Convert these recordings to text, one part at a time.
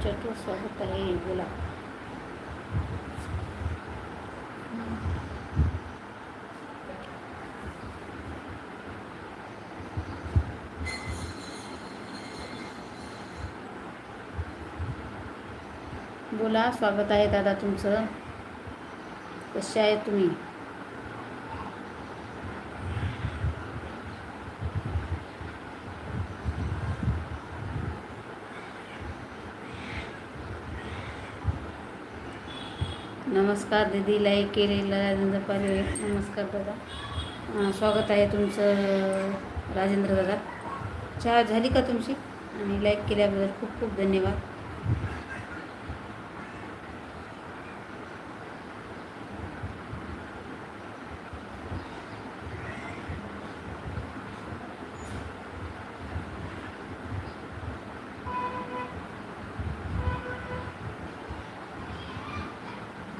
हो स्वागत आहे बोला बोला स्वागत आहे दादा तुमचं. कसे आहे तुम्ही? नमस्कार दीदी लाईक केलेलं राजेंद्र पारे नमस्कार दादा. स्वागत आहे तुमचं राजेंद्र दादा. चहा झाली का तुमची? आणि लाईक केल्याबद्दल खूप खूप धन्यवाद.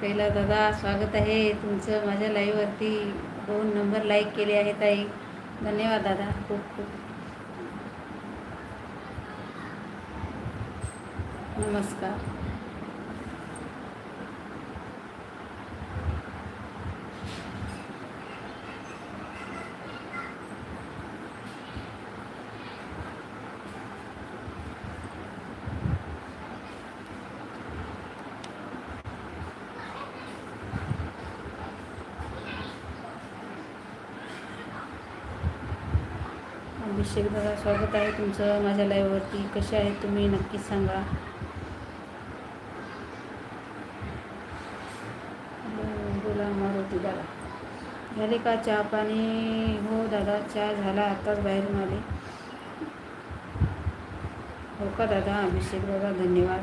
पहिला दादा स्वागत आहे. तुमचं माझ्या लाईव्हवरती दोन नंबर लाईक केले आहेत ताई. धन्यवाद दादा. खूप खूप. नमस्कार अभिषेक दादा स्वागत आहे तुमचं माझ्या लाईव्हवरती कसे आहेत तुम्ही? नक्कीच सांगा. बोला मारुती दादा. झाले का चहा पाणी? हो दादा चहा झाला आताच बाहेरून आले. हो का दादा? अभिषेक दादा धन्यवाद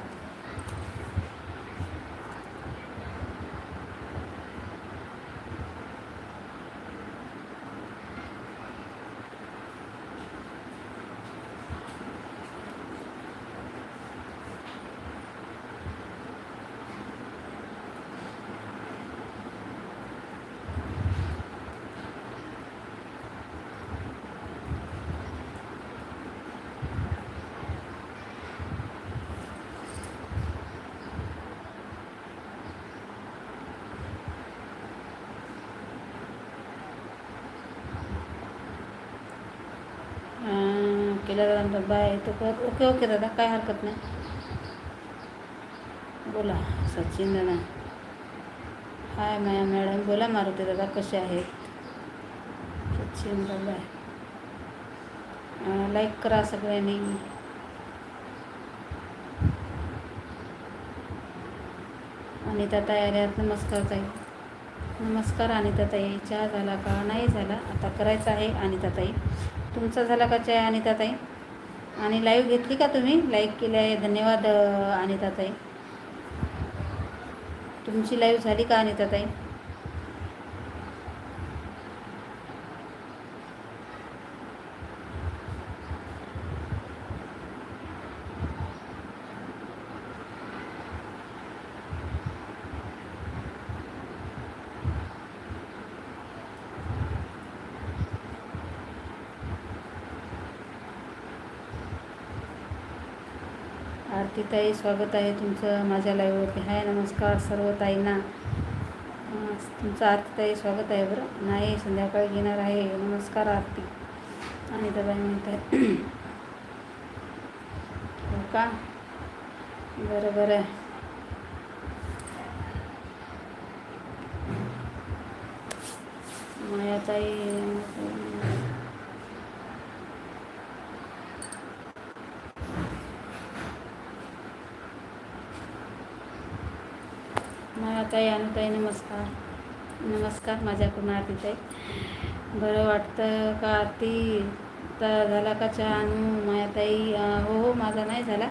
अं, केला दादा बाय तो कर ओके ओके दादा काय हरकत नाही. बोला सचिन दादा हाय माया मॅडम बोला मारुती दादा कसे आहेत? सचिन दादा लाईक करा सगळ्यांनी. अनिता ताई नमस्कार ताई. नमस्कार अनिता ताई चहा झाला का? नाही झाला. आता करायचा आहे अनिता ताई. तुमचा झाला का चहा अनिता ताई? आणि लाईव्ह घेतली का तुम्ही? लाईक केली आहे. धन्यवाद अनिताताई. अनिता ताई तुमची लाईव्ह झाली का अनिताताई? आरतीताई स्वागत आहे तुमचं माझ्या लाईव्हवरती हाय नमस्कार सर्व ताईंना. तुमचं आरतीताई स्वागत आहे बरं. नाही संध्याकाळी घेणार आहे. नमस्कार आरती. आणि दबाई म्हणत आहे हो का? बरं बरं. आहे मायाताई ताई नमस्कार. नमस्कार माझ्याकडून आरतीताई. बरं वाटतं का आरती? तर झाला का चहा आणू मायाताई? ताई हो हो माझा नाही झाला.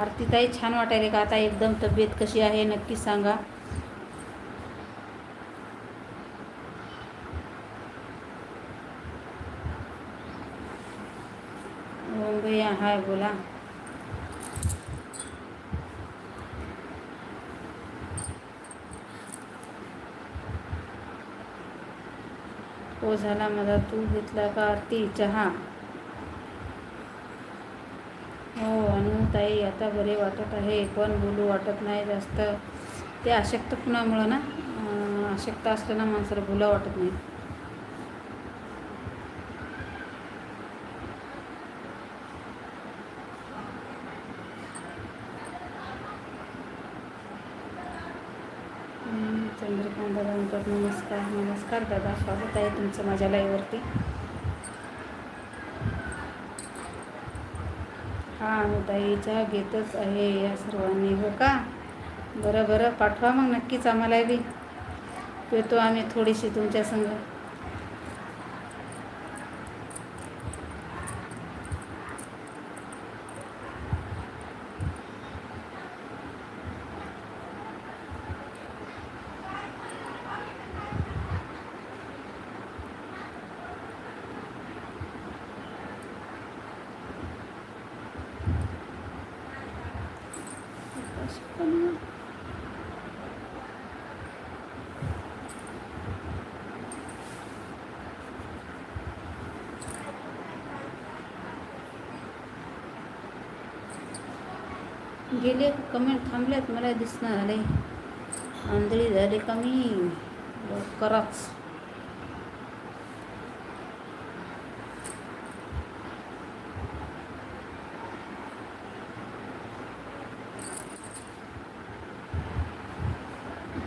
आरतीताई छान वाटायले का? आता एकदम तब्येत कशी आहे नक्कीच सांगा. हो भैया हाय बोला. हो झाला माझा तू घेतला का आरती चहा? हो अनुताई ताई आता बरे वाटत आहे पण बोलू वाटत नाही जास्त. ते अशक्तपणामुळं ना? अशक्त अशक्त ना माणसाला बोला वाटत नाही हम्म, चंद्रकांत दादा म्हणतात नमस्कार नमस्कार दादा स्वागत आहे तुमचं माझ्या लाईव्हवरती हा अनुताईचा घेतच आहे या सर्वांनी हो का? बरं बरं पाठवा मग नक्कीच आम्हाला बी. येतो आम्ही थोडीशी तुमच्या संग. गेले कमेंट थांबल्यात मला दिसणार झाले आंधळी झाली कमी लवकरच.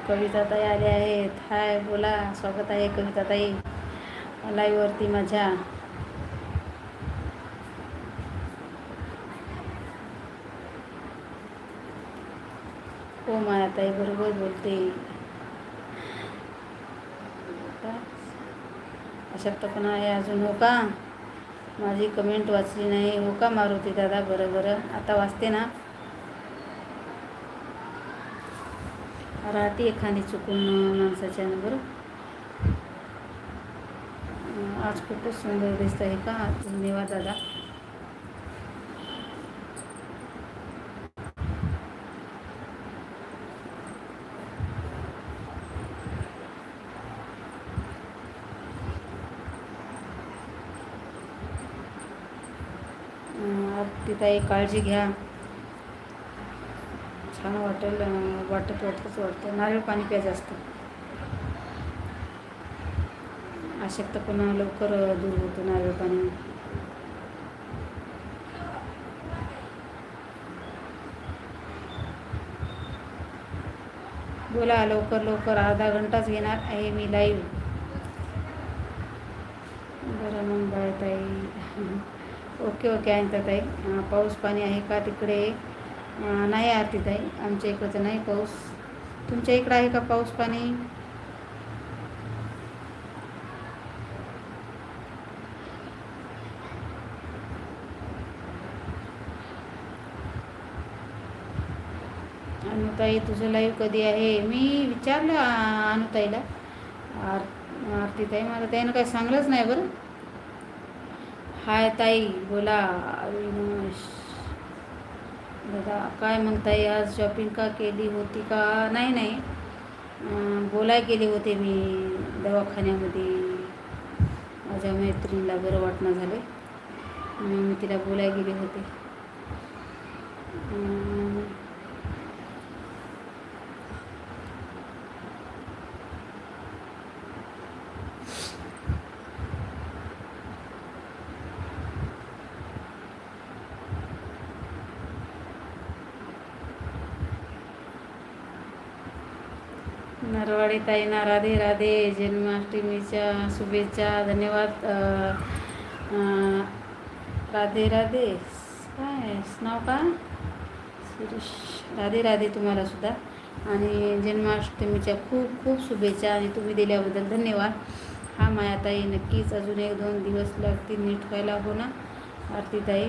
कविताताई आले आहेत. हाय बोला. स्वागत आहे कविताताई. लाईव्हवरती माझ्या ताई बरोबर बोलते अशक्तपणा आहे अजून हो का? माझी कमेंट वाचली नाही. हो का मारुती दादा? बरं बरं. आता वाचते ना? राहते एखादी चुकून माणसाच्या बरं आज खूपच सुंदर दिसत आहे का धन्यवाद दादा. तिथं एक काळजी घ्या. छान वाटेल वाटत वाटतच वाटतं. नारळ पाणी प्या जास्त. अशक्तपणा लवकर दूर होतो नारळ पाणी. बोला लवकर लवकर. अर्धा घंटाच घेणार आहे मी लाईव्ह बरं मग बाय ताई. ओके ओके आहे ताई. पाऊस पाणी आहे का तिकडे? नाही आरती ताई. आमच्या इकडचं नाही पाऊस. तुमच्या इकडं आहे का पाऊस पाणी? अनुताई तुझं लाईव्ह कधी आहे? मी विचारलं अनुताईला. आर आरती ताई मला त्यानं काही सांगलंच नाही बरं. हाय ताई बोला. अविनाश दादा काय मग ताई आज शॉपिंग का केली होती का? नाही नाही. बोलाय गेले होते मी दवाखान्यामध्ये. माझ्या मैत्रिणीला बरं वाटणं झाले मी तिला बोलाय गेले होते. ताईंना राधे राधे जन्माष्टमीच्या शुभेच्छा धन्यवाद राधे राधे. काय नाव का? सुरेश. राधे राधे तुम्हाला सुद्धा. आणि जन्माष्टमीच्या खूप खूप शुभेच्छा आणि तुम्ही दिल्याबद्दल धन्यवाद. हा मायाताई नक्कीच अजून एक दोन दिवस लागतील नीट व्हायला हो ना? आरतीताई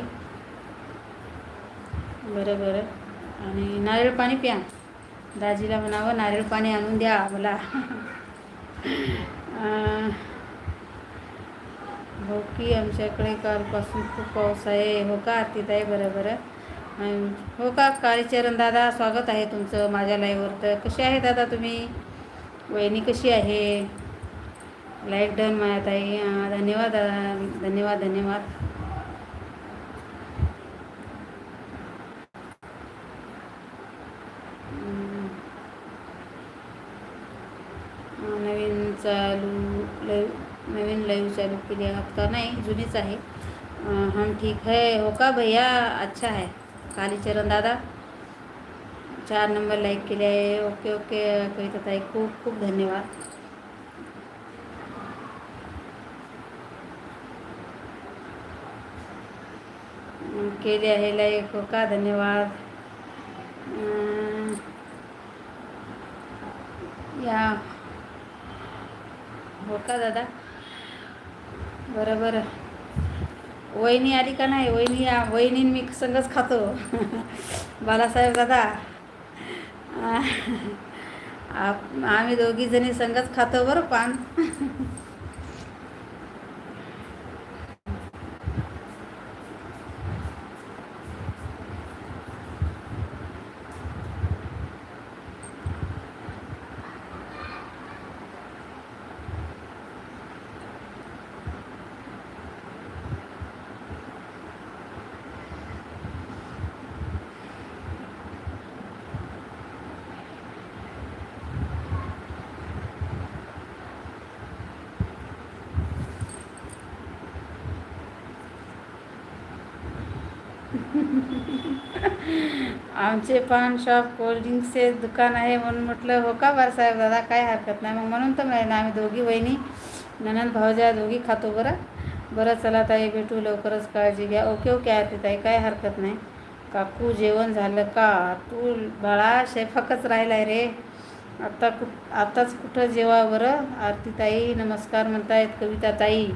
बरं बरं. आणि नारळ पाणी प्या. दाजीला म्हणावं नारळ पाणी आणून द्या मला. हो की आमच्याकडे कालपासून खूप पाऊस आहे. हो का आरतीताई? बरं बरं. अं, हो का? काळीचरण दादा स्वागत आहे तुमचं माझ्या लाईव्हवर तर कसे आहे दादा तुम्ही? वहिनी कशी आहे? Like done मायाताई. अं, धन्यवाद दादा धन्यवाद धन्यवाद अं, नवीन चालू लाईव्ह नवीन लाईव्ह चालू केली आहात का नाही जुनीच आहे. हम ठीक है. हो का भैया? अच्छा है. कालीचरण दादा? चार नंबर लाईक केले आहे ओके ओके. कविता ताई खूप खूप धन्यवाद. केले आहे लाईक हो का? धन्यवाद. या हो का दादा? बरं बरं. वहिनी आली का नाही? वहिनी या वहिनी मी संगच खातो. बालासाहेब दादा. आप- आम्ही दोघीजणी संगच खातो बरं पान आमचे पान शॉप कोल्ड्रिंक्सचे दुकान आहे म्हणून म्हटलं हो का बाळासाहेब दादा? काय हरकत नाही. मग म्हणून तर मिळेल आम्ही दोघी वहिनी ननंद भाऊजा दोघी खातो बरं. बरं चला ताई भेटू लवकरच काळजी घ्या. ओके ओके आरती ताई काय हरकत नाही. काकू जेवण झालं का? तू बाळा स्वयंपाकच राहिला आहे रे. आत्ता कुठ आत्ताच कुठं जेवा बरं? आरती ताई नमस्कार म्हणतायत कविता ताई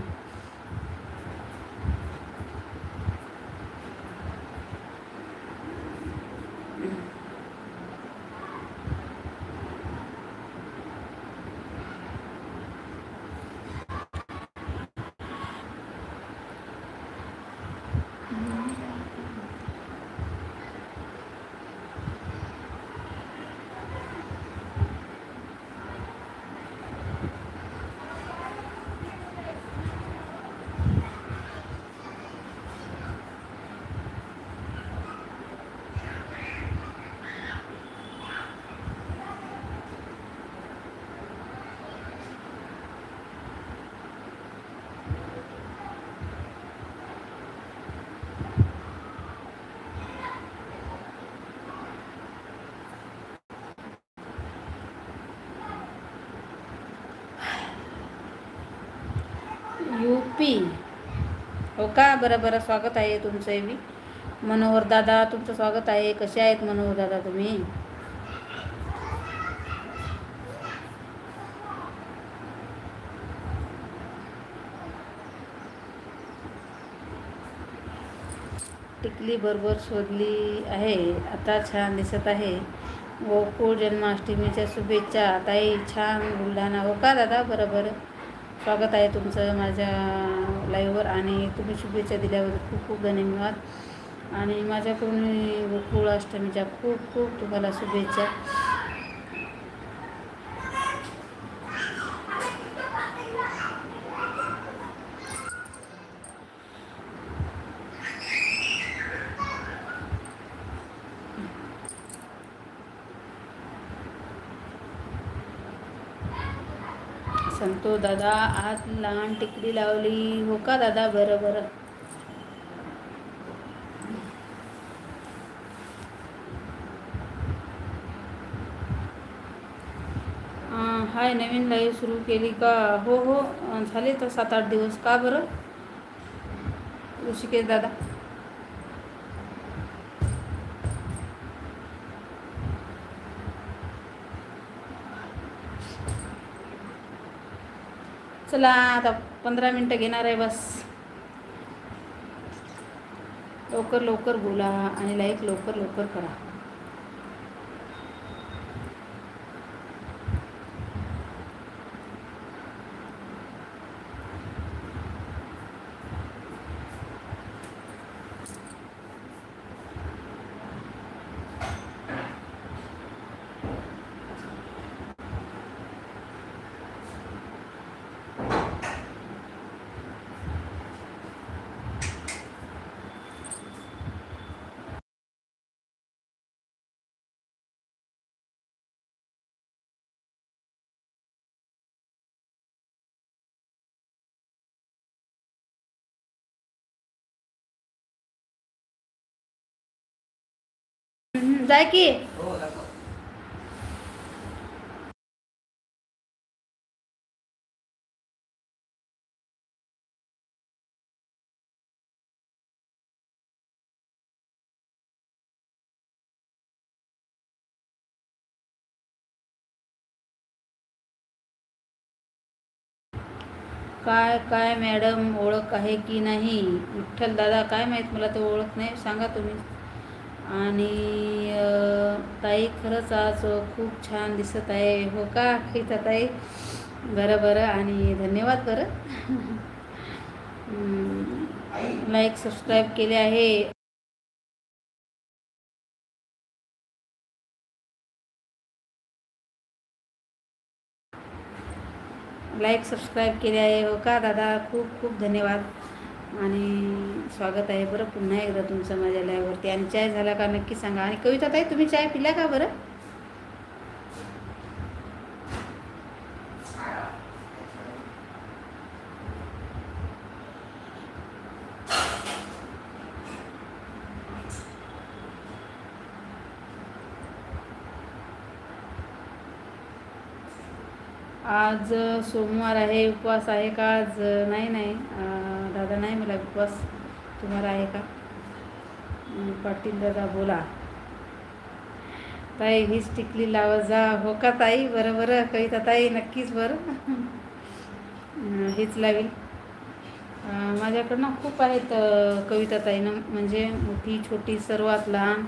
यू पी. हो का? बरं बरं. स्वागत आहे तुमचं मी मनोहर दादा तुमचं स्वागत आहे. कसे आहेत मनोहर दादा तुम्ही? टिकली बरोबर शोधली आहे. आता छान दिसत आहे. गोकुळ जन्माष्टमीच्या शुभेच्छा. ताई छान बुलढाणा हो का दादा? बरोबर स्वागत आहे तुमचं माझ्या लाईव्हवर आणि तुम्ही शुभेच्छा दिल्याबद्दल खूप खूप धन्यवाद. आणि माझ्याकडून गोकुळ अष्टमीच्या खूप खूप तुम्हाला शुभेच्छा. दादा आज लहान टिकली लावली. हो का दादा? बरं बरं. हाय नवीन लाईव्ह सुरू केली का? हो हो. झाले तर सात आठ दिवस. का बरं? ऋषिकेश दादा. चला आता पंधरा मिनटं घेणार आहे बस. लवकर लवकर बोला आणि लाईक लवकर लवकर करा. जाय की? हो काय काय मॅडम ओळख आहे की नाही? विठ्ठल दादा काय माहीत मला तो ओळख नाही? सांगा तुम्ही. आणि ताई खरंच आज खूप छान दिसत आहे. हो का गीता ताई? बरं बरं. आणि धन्यवाद बरं. लाईक सबस्क्राईब केले आहे. लाईक सबस्क्राईब केले आहे. हो का दादा? खूप खूप धन्यवाद. आणि स्वागत आहे बरं पुन्हा एकदा तुमचं माझ्या लाईव्हवरती आणि चाय झाला का नक्की सांगा. आणि कविता ताई तुम्ही चाय पिला का बरं? आज सोमवार आहे उपवास आहे का? आज नाही नाही. दादा नाही मला उपवास. तुम्हाला आहे का? पाटील दादा बोला. ताई हीच टिकली लावत जा हो का ताई? बरं बरं. कविता ताई नक्कीच बरं. हेच लावेल माझ्याकडनं खूप आहेत कविता ताईनं. म्हणजे मोठी छोटी सर्वात लहान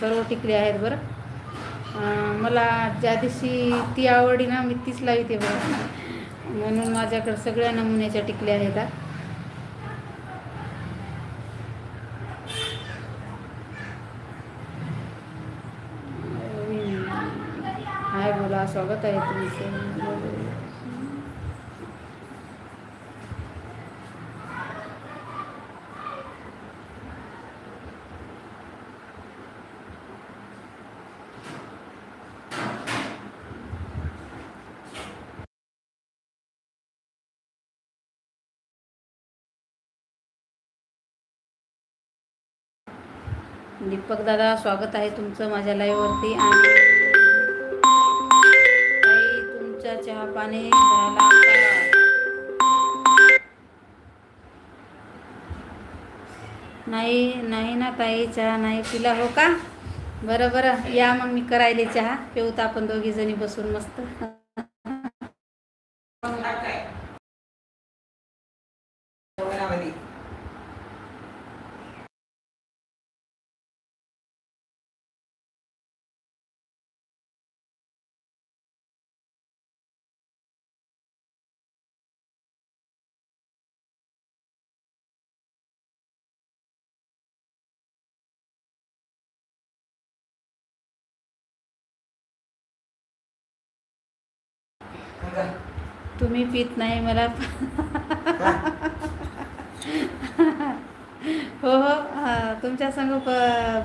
सर्व टिकली आहेत बरं. मला ज्या दिवशी ती आवडी ना मी तीच लावते बघा. म्हणून माझ्याकडे सगळ्या नमुन्याच्या टिकल्या आहेत हाय बोला स्वागत आहे तुमचं. दीपक दादा स्वागत आहे तुमचं माझ्या लाईव्हवरती आणि ताई तुमचा चहा पाणी झाला नाही नाही ना ताई चहा नाही पिला हो का? बरं बरं. या मग मी करायले चहा. पेऊत आपण दोघी जणी बसून मस्त. तुम्ही पित नाही मला. हो हो तुमच्या संग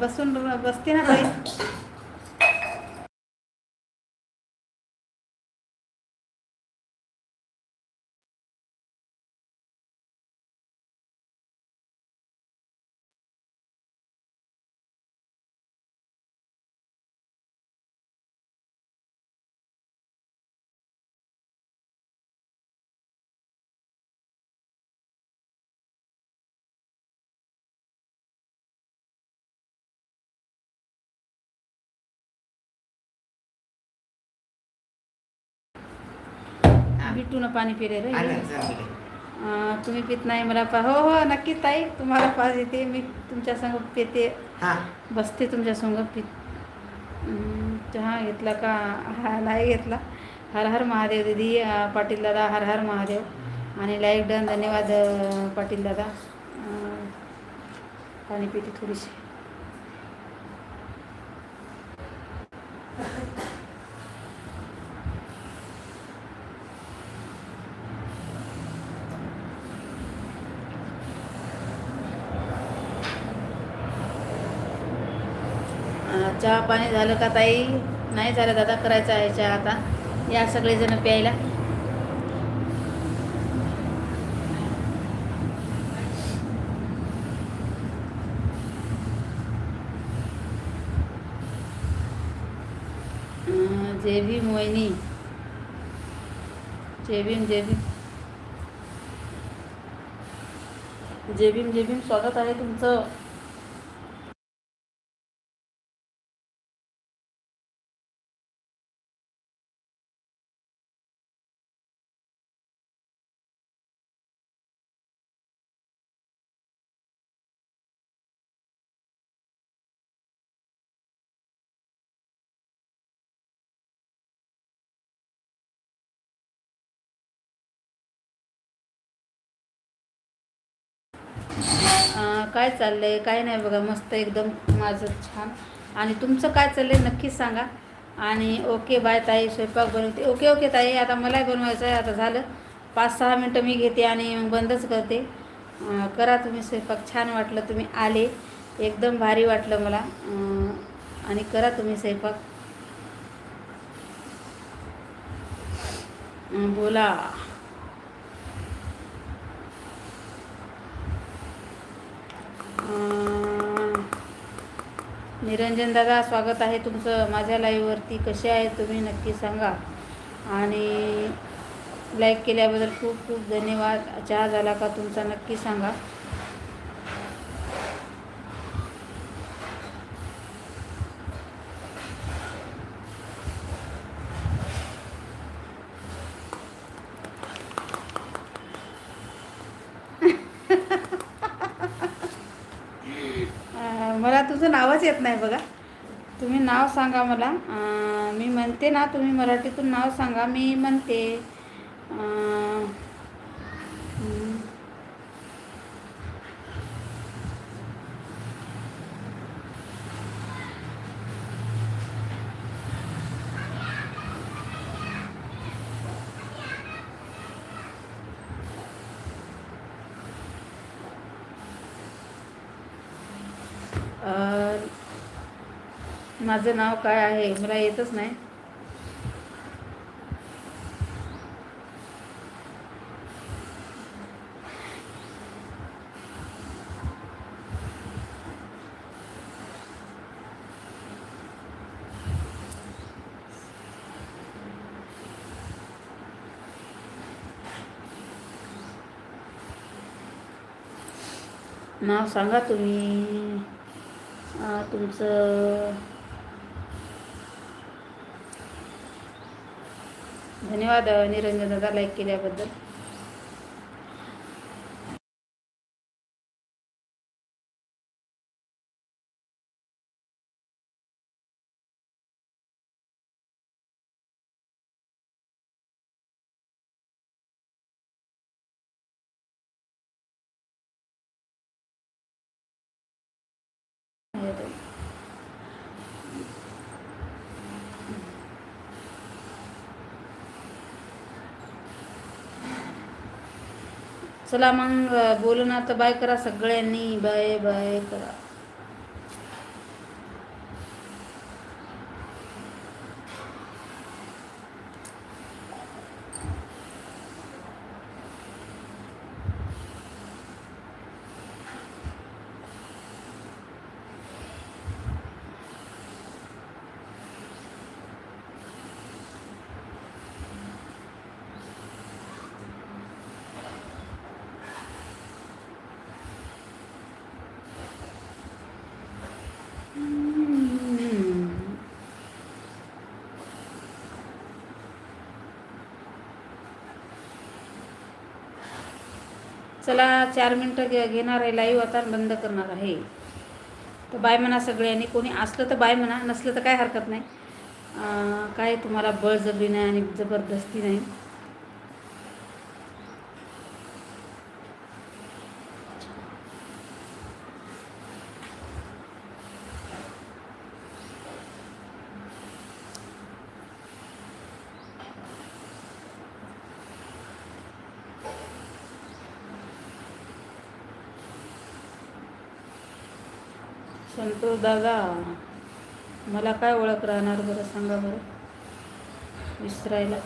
बसून बसते ना ताई बिट्टूनं पाणी पिले रे आलं, चल बिले. अं, तुम्ही पित नाही मला पा हो हो नक्की ताई तुम्हाला पास येते मी तुमच्या संग पिते. हा. बसते तुमच्या संग पित. चहा घेतला का? हा नाही घेतला. हर हर महादेव दिदी पाटील दादा हर हर महादेव. आणि लाईक डन धन्यवाद पाटील दादा. पाणी पिते थोडीशी. चहा पाणी झालं का ताई? नाही झालं दादा करायचं आहे चहा आता. या सगळेजण प्यायला. जे मोहिनी. जेबीम जेबीम. जेबीम जेबीम स्वागत आहे तुमचं. काय चाललं आहे काय नाही बघा मस्त एकदम माझं छान. आणि तुमचं काय चाललं आहे नक्कीच सांगा. आणि ओके बाय ताई स्वयंपाक बनवते. ओके ओके ताई आता मलाही बनवायचं आहे आता झालं. पाच सहा मिनटं मी घेते आणि मग बंदच करते. करा तुम्ही स्वयंपाक छान वाटलं तुम्ही आले. एकदम भारी वाटलं मला. आणि करा तुम्ही स्वयंपाक. बोला. निरंजन दादा स्वागत आहे तुमचं माझ्या लाईव्हवरती कसे आहे तुम्ही नक्की सांगा. आणि लाईक केल्याबद्दल खूप खूप धन्यवाद. चहा झाला का तुमचा नक्की सांगा अं, मला तुझं नावच येत नाही बघा तुम्ही नाव सांगा मला. मी म्हणते ना तुम्ही मराठीतून नाव सांगा. मी म्हणते माझं नाव काय आहे? मला येतच नाही. नाव सांगा तुम्ही. तुमचं धन्यवाद निरंजन दादा लाईक केल्याबद्दल. चला मग बोलू ना तर बाय करा सगळ्यांनी. बाय बाय करा. चला चार मिनटं घे घेणार आहे लाईव्ह आता बंद करणार आहे. तर बाय म्हणा सगळ्यांनी. कोणी असलं तर बाय म्हणा नसलं तर काय हरकत नाही. काय तुम्हाला बळजबरी नाही आणि जबरदस्ती नाही. दादा मला काय ओळख राहणार बरं? सांगा बरं. विसरायला.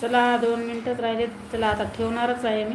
चला दोन मिनटंच राहिले चला आता ठेवणारच आहे मी.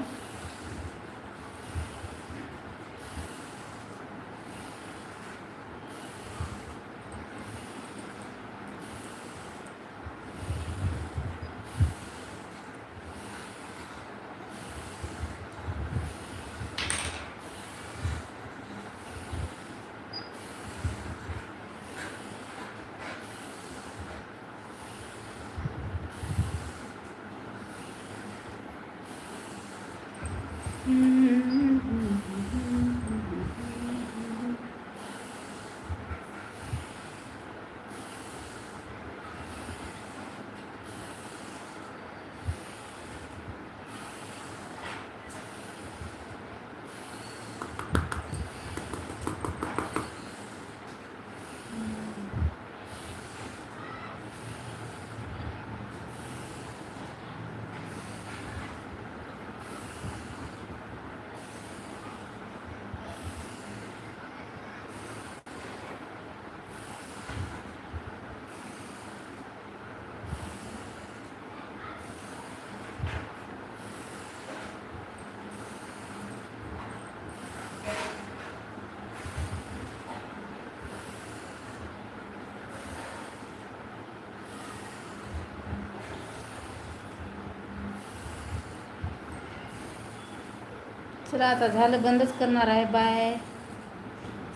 चला आता झालं बंदच करणार आहे. बाय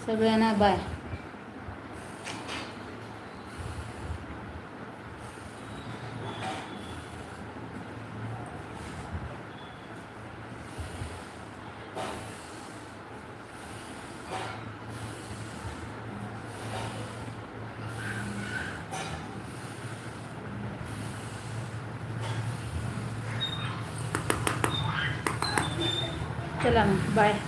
सगळ्यांना बाय चला